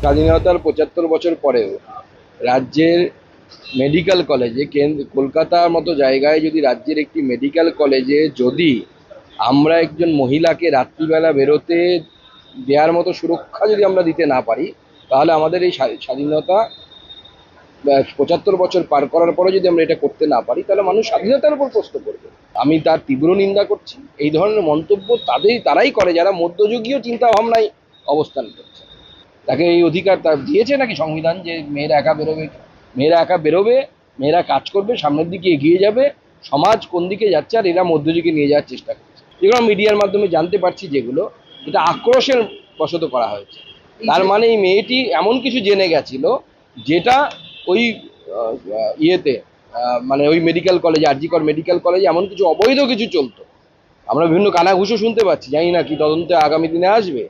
স্বাধীনতার পঁচাত্তর বছর পরেও রাজ্যের মেডিকেল কলেজে, কেন্দ্র, কলকাতার মতো জায়গায় যদি রাজ্যের একটি মেডিকেল কলেজে যদি আমরা একজন মহিলাকে রাত্রিবেলা বেরোতে দেওয়ার মতো সুরক্ষা যদি আমরা দিতে না পারি, তাহলে আমাদের এই স্বা- স্বাধীনতা পঁচাত্তর বছর পার করার পরে যদি আমরা এটা করতে না পারি, তাহলে মানুষ স্বাধীনতার উপর প্রশ্ন করবে। আমি তার তীব্র নিন্দা করছি। এই ধরনের মন্তব্য তাদের তারাই করে, যারা মধ্যযুগীয় চিন্তা ভাবনায় অবস্থান করছে। তাকে এই অধিকার তার দিয়েছে নাকি সংবিধান যে মেয়েরা একা বেরোবে, মেয়েরা একা বেরোবে, মেয়েরা কাজ করবে, সামনের দিকে এগিয়ে যাবে, সমাজ কোন দিকে যাচ্ছে আর এরা মধ্যযুগে নিয়ে যাওয়ার চেষ্টা করছে। যেগুলো মিডিয়ার মাধ্যমে জানতে পারছি যেগুলো, এটা আক্রোশের বশত করা হয়েছে। তার মানে এই মেয়েটি এমন কিছু জেনে গেছিল যেটা ওই ইয়েতে মানে ওই মেডিকেল কলেজে, আরজিকর মেডিকেল কলেজে এমন কিছু অবৈধ কিছু চলতো। আমরা বিভিন্ন কানাঘুষো শুনতে পাচ্ছি, জানি না কি তদন্তে আগামী দিনে আসবে।